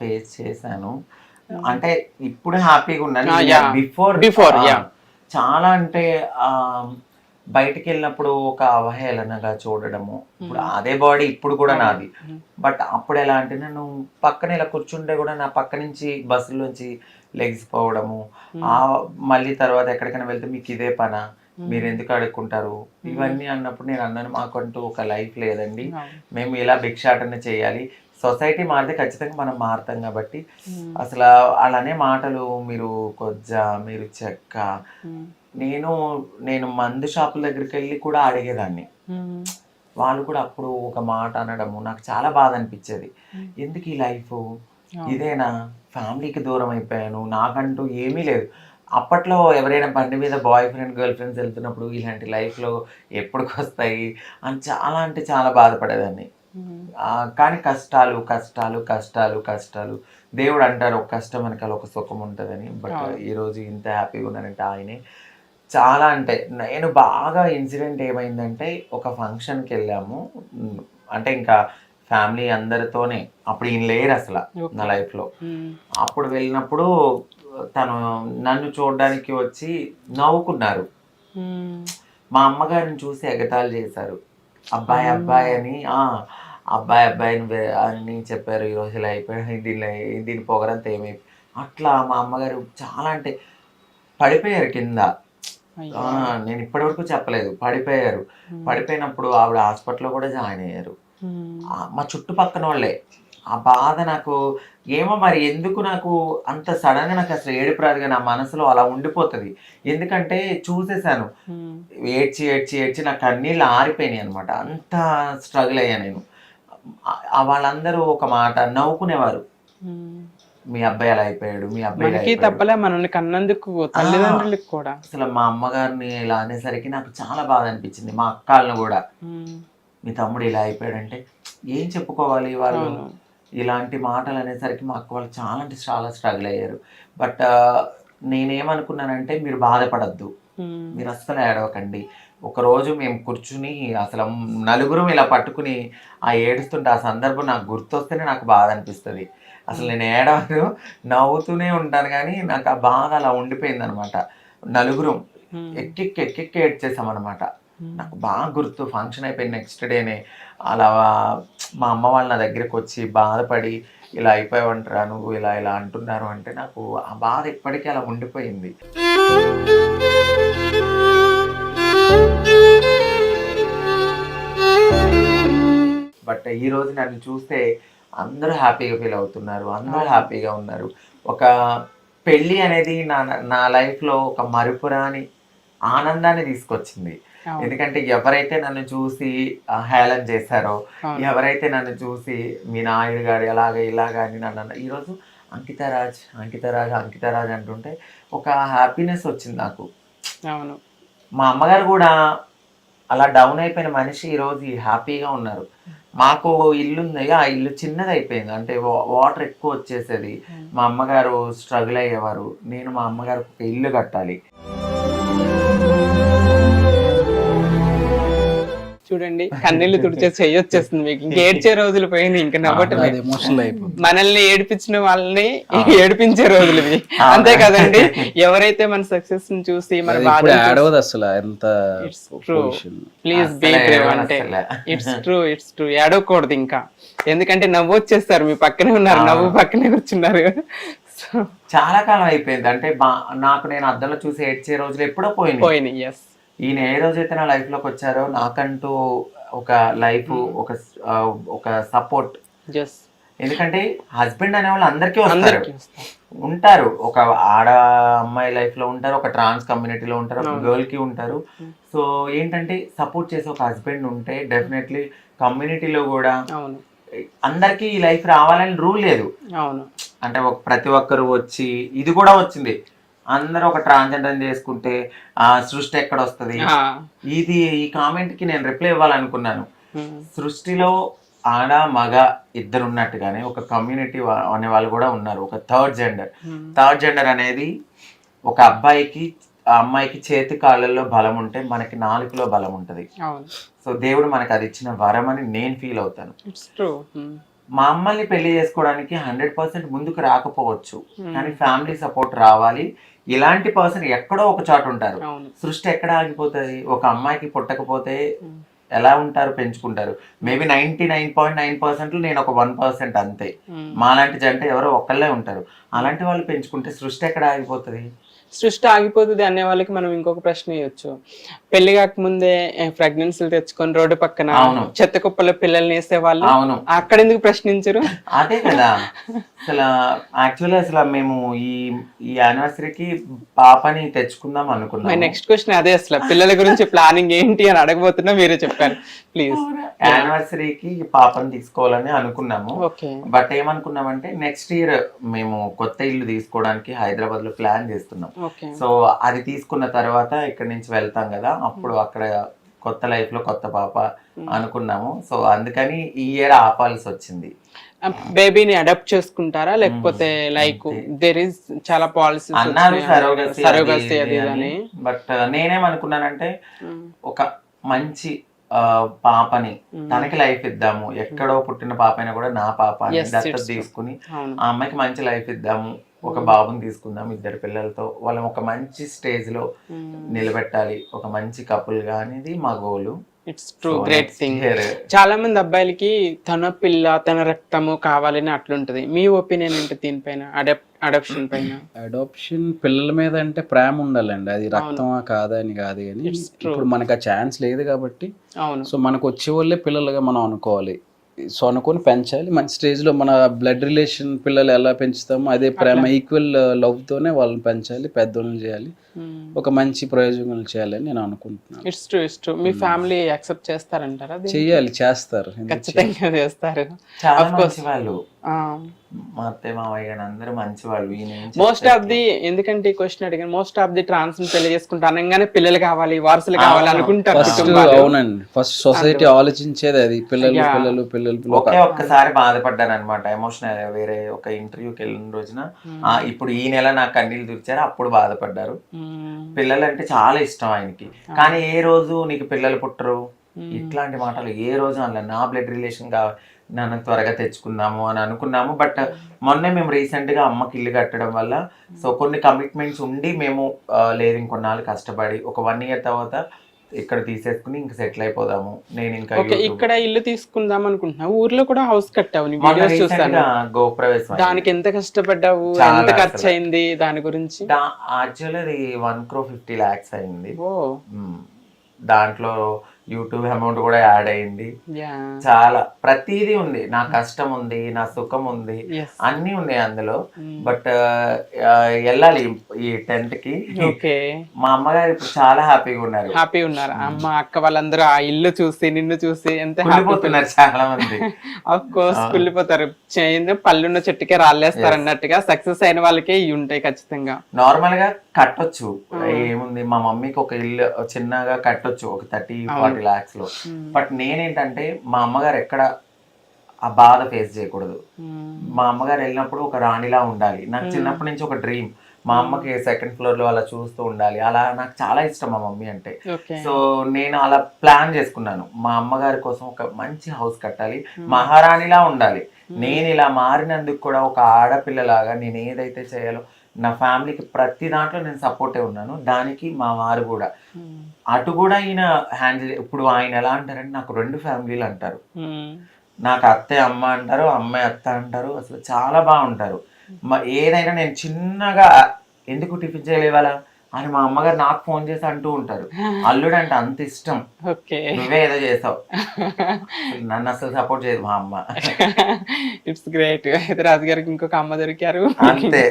Face చేశాను. అంటే ఇప్పుడు హ్యాపీగా ఉన్నాను. Before yeah. చాలా అంటే ఆ, బయటికి వెళ్ళినప్పుడు ఒక అవహేళనగా చూడడము. ఇప్పుడు అదే బాడీ ఇప్పుడు కూడా నాది. బట్ అప్పుడు ఎలా అంటే నేను పక్కన ఇలా కూర్చుంటే కూడా నా పక్క నుంచి బస్సులోంచి లెగ్స్ పోవడము. ఆ మళ్ళీ తర్వాత ఎక్కడికైనా వెళ్తే మీకు ఇదే పనా? మీరు ఎందుకు అడుక్కుంటారు? ఇవన్నీ అన్నప్పుడు నేను అన్నాను మాకంటూ ఒక లైఫ్ లేదండి. మేము ఇలా భిక్షాటన చేయాలి. సొసైటీ మారితే ఖచ్చితంగా మనం మారుతాం కాబట్టి. అసలు అలానే మాటలు మీరు కొజ్జ మీరు చెక్క. నేను నేను మందు షాపుల దగ్గరికి వెళ్ళి కూడా అడిగేదాన్ని. వాళ్ళు కూడా అప్పుడు ఒక మాట అనడము నాకు చాలా బాధ అనిపించేది. ఎందుకు ఈ లైఫ్? ఇదేనా? ఫ్యామిలీకి దూరం అయిపోయాను. నాకంటూ ఏమీ లేదు. అప్పట్లో ఎవరైనా బండి మీద బాయ్ ఫ్రెండ్ గర్ల్ ఫ్రెండ్స్ వెళ్తున్నప్పుడు ఇలాంటి లైఫ్లో ఎప్పటికి వస్తాయి అని చాలా అంటే చాలా బాధపడేదాన్ని. కానీ కష్టాలు కష్టాలు కష్టాలు కష్టాలు. దేవుడు అంటారు ఒక కష్టం వెనకాల ఒక సుఖం ఉంటుందని. బట్. ఈరోజు ఇంత హ్యాపీగా ఉన్నానంటే ఆయనే చాలా అంటే నేను బాగా ఇన్సిడెంట్ ఏమైందంటే ఒక ఫంక్షన్కి వెళ్ళాము. అంటే ఇంకా ఫ్యామిలీ అందరితోనే. అప్పుడు ఈయన లేరు అసలు నా లైఫ్లో. అప్పుడు వెళ్ళినప్పుడు తను నన్ను చూడడానికి వచ్చి నవ్వుకున్నారు. మా అమ్మగారిని చూసి ఎగతాళి చేశారు. అబ్బాయి అబ్బాయి అని. ఆ అబ్బాయి అబ్బాయిని అని చెప్పారు. ఈ రోజు ఇలా అయిపోయాడు దీని దీని పొగరంతా ఏమైపోయి అట్లా మా అమ్మగారు చాలా అంటే పడిపోయారు కింద. నేను ఇప్పటి వరకు చెప్పలేదు. పడిపోయారు. పడిపోయినప్పుడు ఆవిడ హాస్పిటల్లో కూడా జాయిన్ అయ్యారు. మా చుట్టుపక్కన వాళ్ళే ఆ బాధ నాకు ఏమో మరి ఎందుకు నాకు అంత సడన్గా నాకు అసలు ఏడుపు రాదుగా నా మనసులో అలా ఉండిపోతుంది. ఎందుకంటే చూసేసాను ఏడ్చి ఏడ్చి ఏడ్చి నా కన్నీళ్ళు ఆరిపోయినాయి అనమాట అంత స్ట్రగుల్ అయ్యా నేను. వాళ్ళందరూ ఒక మాట నవ్వుకునేవారు మీ అబ్బాయి అలా అయిపోయాడు మీ అబ్బాయి. తప్పలే మనల్ని కన్నందుకు తల్లిదండ్రులకు కూడా అసలు మా అమ్మగారిని ఇలా అనేసరికి నాకు చాలా బాధ అనిపించింది మా అక్కలను కూడా. మీ తమ్ముడు ఇలా అయిపోయాడంటే ఏం చెప్పుకోవాలి వాళ్ళు. ఇలాంటి మాటలు అనేసరికి మా అక్క వాళ్ళు చాలా అంటే చాలా స్ట్రగుల్ అయ్యారు బట్ నేనేమనుకున్నానంటే మీరు బాధపడద్దు. మీరు అస్సలు ఏడవకండి ఒకరోజు మేము కూర్చుని అసలు నలుగురం ఇలా పట్టుకుని ఆ ఏడుస్తుంటే ఆ సందర్భం నాకు గుర్తొస్తేనే నాకు బాధ అనిపిస్తుంది. అసలు నేను ఏడవను నవ్వుతూనే ఉంటాను కానీ నాకు ఆ బాధ అలా ఉండిపోయింది అనమాట నలుగురం. ఎక్కెక్కి ఎక్కెక్కి ఏడ్చేసాం అనమాట. నాకు బాగా గుర్తు ఫంక్షన్ అయిపోయిన నెక్స్ట్ డేనే అలా మా అమ్మ వాళ్ళ నా దగ్గరికి వచ్చి బాధపడి ఇలా అయిపోయావంటరా నువ్వు ఇలా ఇలా అంటున్నారు అంటే నాకు ఆ బాధ ఇప్పటికీ అలా ఉండిపోయింది. బట్ ఈ రోజు నన్ను చూస్తే అందరూ హ్యాపీగా ఫీల్ అవుతున్నారు అందరూ హ్యాపీగా ఉన్నారు. ఒక పెళ్ళి అనేది నా నా లైఫ్లో ఒక మరుపురాని ఆనందాన్ని తీసుకొచ్చింది. ఎందుకంటే ఎవరైతే నన్ను చూసి హేళన చేశారో. ఎవరైతే నన్ను చూసి మీ నాయుడు గారు ఎలాగ ఇలాగ అని నన్ను అన్న- ఈరోజు అంకితరాజ్ అంకితరాజ్ అంకితరాజ్ అంటుంటే ఒక హ్యాపీనెస్ వచ్చింది నాకు. అవును. మా అమ్మగారు కూడా అలా డౌన్ అయిపోయిన మనిషి ఈరోజు హ్యాపీగా ఉన్నారు. మాకు ఇల్లు ఉంది ఆ ఇల్లు చిన్నది అయిపోయింది అంటే వాటర్ ఎక్కువ వచ్చేసేది. మా అమ్మగారు స్ట్రగుల్ అయ్యేవారు. నేను మా అమ్మగారు ఒక ఇల్లు కట్టాలి. చూడండి కన్నీళ్ళు తుడిచే చెయ్యొచ్చేస్తుంది మీకు. ఇంక ఏడ్చే రోజులు పోయినాయి ఇంకా నవ్వటమే. అయిపోతుంది. మనల్ని ఏడిపించిన వాళ్ళని ఏడిపించే రోజులు ఇవి. అంతే కదండి ఎవరైతే మన సక్సెస్ని చూసి మన బాధ అసలు ఎంత ప్లీజ్ బీ బ్రేవ్ అంటే. ఇట్స్ ట్రూ ఇట్స్ ట్రూ ఏడవకూడదు ఇంకా. ఎందుకంటే నవ్వు వచ్చేస్తారు మీ పక్కనే ఉన్నారు నవ్వు పక్కనే కూర్చున్నారు. సో చాలా కాలం అయిపోయింది. అంటే నాకు నేను అద్దంలో చూసి ఏడ్చే రోజులు ఎప్పుడో పోయినాయి. పోయినాయి ఎస్ ఈయన ఏ రోజైతే నా లైఫ్లోకి వచ్చారో నాకంటూ ఒక లైఫ్ ఒక ఆ, ఒక సపోర్ట్ ఎందుకంటే హస్బెండ్ అనే వాళ్ళు అందరికీ వస్తారు. ఉంటారు. ఒక ఆడ అమ్మాయి లైఫ్లో ఉంటారు ఒక ట్రాన్స్ కమ్యూనిటీలో ఉంటారు ఒక గర్ల్కి ఉంటారు. సో ఏంటంటే సపోర్ట్ చేసే ఒక హస్బెండ్ ఉంటే డెఫినెట్లీ కమ్యూనిటీలో కూడా అందరికీ ఈ లైఫ్ రావాలని రూల్ లేదు. అవును. అంటే ఒక ప్రతి ఒక్కరు వచ్చి ఇది కూడా వచ్చింది. అందరూ ఒక ట్రాన్స్జెండర్ చేసుకుంటే ఆ సృష్టి ఎక్కడ వస్తుంది ఇది ఈ కామెంట్కి నేను రిప్లై ఇవ్వాలనుకున్నాను. సృష్టిలో ఆడ మగ ఇద్దరు ఉన్నట్టుగానే ఒక కమ్యూనిటీ అనే వాళ్ళు కూడా ఉన్నారు ఒక థర్డ్ జెండర్. థర్డ్ జెండర్ అనేది ఒక అబ్బాయికి ఆ అమ్మాయికి చేతి కాళ్ళల్లో బలం ఉంటే మనకి నాలుగులో బలం ఉంటుంది. సో దేవుడు మనకి అది ఇచ్చిన వరం అని నేను ఫీల్ అవుతాను. మా అమ్మల్ని పెళ్ళి చేసుకోవడానికి హండ్రెడ్ పర్సెంట్ ముందుకు రాకపోవచ్చు. కానీ ఫ్యామిలీ సపోర్ట్ రావాలి. ఇలాంటి పర్సన్ ఎక్కడో ఒక చోట ఉంటారు. సృష్టి ఎక్కడ ఆగిపోతుంది? ఒక అమ్మాయికి పుట్టకపోతే ఎలా ఉంటారు? పెంచుకుంటారు. Maybe ninety nine point nine percent నేను ఒక వన్ పర్సెంట్ అంతే. మాలాంటి జంట ఎవరో ఒక్కళ్ళే ఉంటారు. అలాంటి వాళ్ళు పెంచుకుంటే సృష్టి ఎక్కడ ఆగిపోతుంది? సృష్టి ఆగిపోతుంది అనే వాళ్ళకి మనం ఇంకొక ప్రశ్న ఇవ్వచ్చు పెళ్ళి కాకముందే ప్రెగ్నెన్సీలు తెచ్చుకొని రోడ్డు పక్కన. చెత్త కుప్పలో పిల్లల్ని వేసే వాళ్ళు అవును. అక్కడ ఎందుకు ప్రశ్నించరు? అదే కదా. అసలు యాక్చువల్లీ అసలు మేము ఈ ఈ యానివర్సరీకి పాపని తెచ్చుకుందాం అనుకున్నాం నెక్స్ట్ క్వశ్చన్ అదే అసలు. పిల్లల గురించి ప్లానింగ్ ఏంటి అని అడగబోతున్నా మీరే చెప్పారు ప్లీజ్ యానివర్సరీకి పాపని తీసుకోవాలని అనుకున్నాము. ఓకే బట్ ఏమనుకున్నామంటే నెక్స్ట్ ఇయర్ మేము కొత్త ఇల్లు తీసుకోవడానికి హైదరాబాద్లో ప్లాన్ చేస్తున్నాం సో అది తీసుకున్న తర్వాత ఇక్కడ నుంచి వెళ్తాం కదా అప్పుడు అక్కడ కొత్త లైఫ్లో కొత్త పాప అనుకున్నాము. సో అందుకని ఈ ఇయర్ ఆపాల్సి వచ్చింది. బేబీని అడాప్ట్ చేసుకుంటారా? లేకపోతే లైక్ దేర్ ఇస్ చాలా పాలసీస్ అన్నారు సరోగసి అది అని. బట్ నేనేమనుకున్నానంటే ఒక మంచి పాపని తనకి లైఫ్ ఇద్దాము. ఎక్కడో పుట్టిన పాప అయినా కూడా నా పాప దత్తత. తీసుకుని ఆ అమ్మాయికి మంచి లైఫ్ ఇద్దాము. ఒక బాబుని తీసుకుందాం ఇద్దరు పిల్లలతో. వాళ్ళని ఒక మంచి స్టేజ్లో నిలబెట్టాలి. ఒక మంచి కపుల్గా అనేది మా goal. It's true great thing చాలా మంది అబ్బాయిలకి తన పిల్ల తన రక్తము కావాలని అట్లుంటది. మీ ఒపీనియన్ ఏంటి దీనిపైన? అడాప్ అడాప్షన్ పైన. అడాప్షన్ పిల్లల మీద అంటే ప్రేమ ఉండాలండి. అది రక్తమా కాదా అని కాదు కానీ. ఇప్పుడు మనకు ఆ ఛాన్స్ లేదు కాబట్టి అవును. సో మనకు వచ్చే వాళ్ళే పిల్లలుగా మనం అనుకోవాలి. సో అనుకొని పెంచాలి. మంచి స్టేజ్లో మన బ్లడ్ రిలేషన్ పిల్లలు ఎలా పెంచుతామో అదే ప్రేమ ఈక్వల్ లవ్ తోనే వాళ్ళని పెంచాలి పెద్దోళ్ళని చేయాలి. ఒక మంచి ప్రయోజనాలు చేయాలని నేను అనుకుంటున్నాను. ఇట్స్ ట్రూ ఇట్స్ ట్రూ మీ ఫ్యామిలీ యాక్సెప్ట్ చేస్తారంటారా? చెయ్యాలి చేస్తారు. ఖచ్చితంగా చేస్తారు. వాళ్ళు. మా అత్తయ్య మావయ్య అందరూ మంచి వాళ్ళు మోస్ట్? ఆఫ్ ది ఎందుకంటే ఈ క్వశ్చన్ అడిగాను మోస్ట్ ఆఫ్ ది ట్రాన్స్ పెళ్ళి చేసుకుంటా అనగానే పిల్లలు కావాలి వారసులు కావాలి అనుకుంటారు. అవునండి. ఫస్ట్ సొసైటీ ఆలోచించేది అది. పిల్లలు. పిల్లలు పిల్లలు ఒకే ఒక్కసారి బాధపడ్డాను అనమాట ఎమోషనల్ వేరే ఒక ఇంటర్వ్యూకి వెళ్ళిన రోజున ఆ, ఇప్పుడు ఈ నెల నాకు కన్నీళ్ళు తుడిచారు అప్పుడు బాధపడ్డారు. మ్మ్. పిల్లలు అంటే చాలా ఇష్టం ఆయనకి. కానీ ఏ రోజు నీకు పిల్లలు పుట్టరు? ఇట్లాంటి మాటలు ఏ రోజు అనలే నా బ్లడ్ రిలేషన్గా నన్ను త్వరగా తెచ్చుకుందాము అని అనుకున్నాము. బట్ మొన్నే మేము రీసెంట్గా అమ్మకి ఇల్లు కట్టడం వల్ల సో కొన్ని కమిట్మెంట్స్ ఉండి మేము లేదు ఇంకొన్నాళ్ళు కష్టపడి ఒక వన్ ఇయర్ తర్వాత ఇక్కడ తీసేసుకుని ఇంకా సెటిల్ అయిపోదాము. నేను ఇంకా ఇక్కడ ఇల్లు తీసుకుందాం అనుకుంటున్నా ఊర్లో కూడా హౌస్ కట్టావు నీ మొన్న వీడియోస్ recent చూస్తాను గా గృహప్రవేశం అయింది. దానికి ఎంత కష్టపడ్డావు ఎంత ఖర్చు. అయింది దాని గురించి? యాక్చువల్లీ అది వన్ క్రో ఫిఫ్టీ ల్యాక్స్ అయింది. దాంట్లో యూట్యూబ్ అమౌంట్ కూడా యాడ్ అయింది. చాలా ప్రతిదీ ఉంది. నా కష్టం ఉంది నా సుఖం ఉంది. అన్నీ ఉన్నాయి అందులో. బట్ వెళ్ళాలి ఈ టెన్త్కి. మా అమ్మగారు ఇప్పుడు చాలా హ్యాపీగా ఉన్నారు. హ్యాపీ ఉన్నారు. అమ్మ అక్క వాళ్ళందరూ ఆ ఇల్లు చూసి నిన్ను చూసి ఎంత హ్యాపీ కుళ్ళిపోతున్నారు చాలా మంది ఆఫ్ కోర్స్ కుళ్ళిపోతారు. పళ్ళున్న చెట్టుకే రాళ్ళేస్తారు అన్నట్టుగా సక్సెస్ అయిన వాళ్ళకే ఇవి ఉంటాయి ఖచ్చితంగా. నార్మల్గా కట్టొచ్చు. ఏముంది మా మమ్మీకి ఒక ఇల్లు చిన్నగా కట్టొచ్చు. ఒక థర్టీ ఫార్టీ లాక్స్లో. బట్ నేనేంటంటే మా అమ్మగారు ఎక్కడ ఆ బాధ ఫేస్ చేయకూడదు. మా అమ్మగారు వెళ్ళినప్పుడు ఒక రాణిలా ఉండాలి. నాకు చిన్నప్పటి నుంచి ఒక డ్రీమ్ మా అమ్మకి సెకండ్ ఫ్లోర్లో అలా చూస్తూ ఉండాలి. అలా నాకు చాలా ఇష్టం మా మమ్మీ అంటే. సో నేను అలా ప్లాన్ చేసుకున్నాను. మా అమ్మగారి కోసం ఒక మంచి హౌస్ కట్టాలి. మహారాణిలా ఉండాలి. నేను ఇలా మారినందుకు కూడా ఒక ఆడపిల్లలాగా నేను ఏదైతే చేయాలో నా ఫ్యామిలీకి ప్రతి దాంట్లో నేను సపోర్టే ఉన్నాను. దానికి మా వారు కూడా. అటు కూడా ఈయన హ్యాండిల్ ఇప్పుడు ఆయన ఎలా అంటారంటే నాకు రెండు ఫ్యామిలీలు అంటారు. నాకు అత్తే అమ్మ అంటారు అమ్మాయి అత్త అంటారు అసలు చాలా బాగుంటారు. మ- ఏదైనా నేను చిన్నగా ఎందుకు టిఫిన్ చేయలేవాలా? అని మా అమ్మగారు నాకు ఫోన్ చేసి అంటూ ఉంటారు. అల్లుడు అంటే అంత ఇష్టం. ఓకే. నువ్వే ఏదో చేసావు. నన్ను అసలు సపోర్ట్ చేయదు మా అమ్మ. ఇట్స్ గ్రేట్ అయితే రాజుగారికి ఇంకొక అమ్మ దొరికారు. అంతే.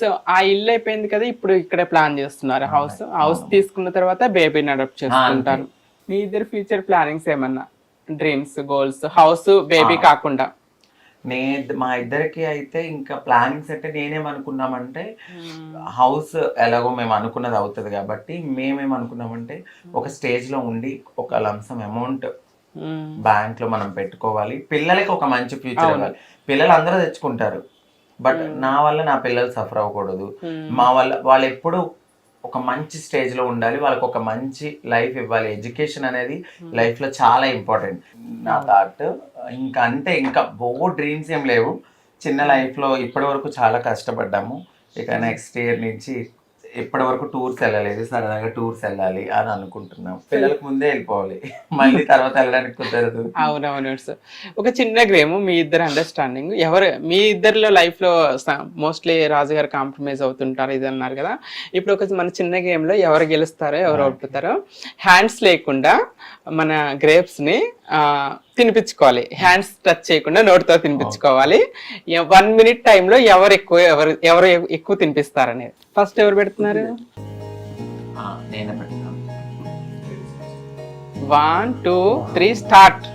సో ఆ ఇల్లు అయిపోయింది కదా ఇప్పుడు ఇక్కడే ప్లాన్ చేస్తున్నారు. హౌస్ హౌస్ తీసుకున్న తర్వాత బేబీని అడాప్ట్ చేసుకుంటారు. మీ ఇద్దరు ఫ్యూచర్ ప్లానింగ్స్ ఏమన్నా? డ్రీమ్స్ గోల్స్ హౌస్ బేబీ కాకుండా. నే మా ఇద్దరికి అయితే ఇంకా ప్లానింగ్స్ అంటే నేనేమనుకున్నామంటే హౌస్ ఎలాగో మేము అనుకున్నది అవుతుంది కాబట్టి మేమేమనుకున్నామంటే ఒక స్టేజ్లో ఉండి ఒక లంసం అమౌంట్ మ్మ్. బ్యాంక్లో మనం పెట్టుకోవాలి. పిల్లలకి ఒక మంచి ఫ్యూచర్ ఇవ్వాలి. పిల్లలు అందరూ తెచ్చుకుంటారు. బట్ నా వల్ల నా పిల్లలు సఫర్ అవ్వకూడదు. మా వల్ల వాళ్ళు ఎప్పుడు ఒక మంచి స్టేజ్లో ఉండాలి వాళ్ళకి ఒక మంచి లైఫ్ ఇవ్వాలి. ఎడ్యుకేషన్ అనేది లైఫ్లో చాలా ఇంపార్టెంట్ నా థాట్ ఇంకా అంతే ఇంకా బో డ్రీమ్స్ ఏం లేవు. చిన్న లైఫ్లో ఇప్పటి వరకు చాలా కష్టపడ్డాము. ఇక నెక్స్ట్ ఇయర్ నుంచి ఇప్పటి వరకు టూర్స్ వెళ్ళలేదు సరదాగా టూర్స్ వెళ్ళాలి అని అనుకుంటున్నాం. పిల్లలకు ముందే వెళ్ళిపోవాలి. మళ్ళీ తర్వాత వెళ్ళడానికి కుదరదు. అవునవును సార్ ఒక చిన్న గేమ్ మీ ఇద్దరు అండర్స్టాండింగ్ ఎవరు మీ ఇద్దరిలో లైఫ్లో మోస్ట్లీ రాజు గారు కాంప్రమైజ్ అవుతుంటారు ఇది అన్నారు కదా. ఇప్పుడు ఒక మన చిన్న గేమ్లో ఎవరు గెలుస్తారో ఎవరు ఓడిపోతారో హ్యాండ్స్ లేకుండా మన గ్రేప్స్ని తినిపించుకోవాలి. హ్యాండ్స్ టచ్ చేయకుండా నోటితో తినిపించుకోవాలి. వన్ మినిట్ టైంలో ఎవరు ఎక్కువ ఎవరు ఎవరు ఎక్కువ తినిపిస్తారనేది. ఫస్ట్ ఎవరు పెడుతున్నారు? One two three start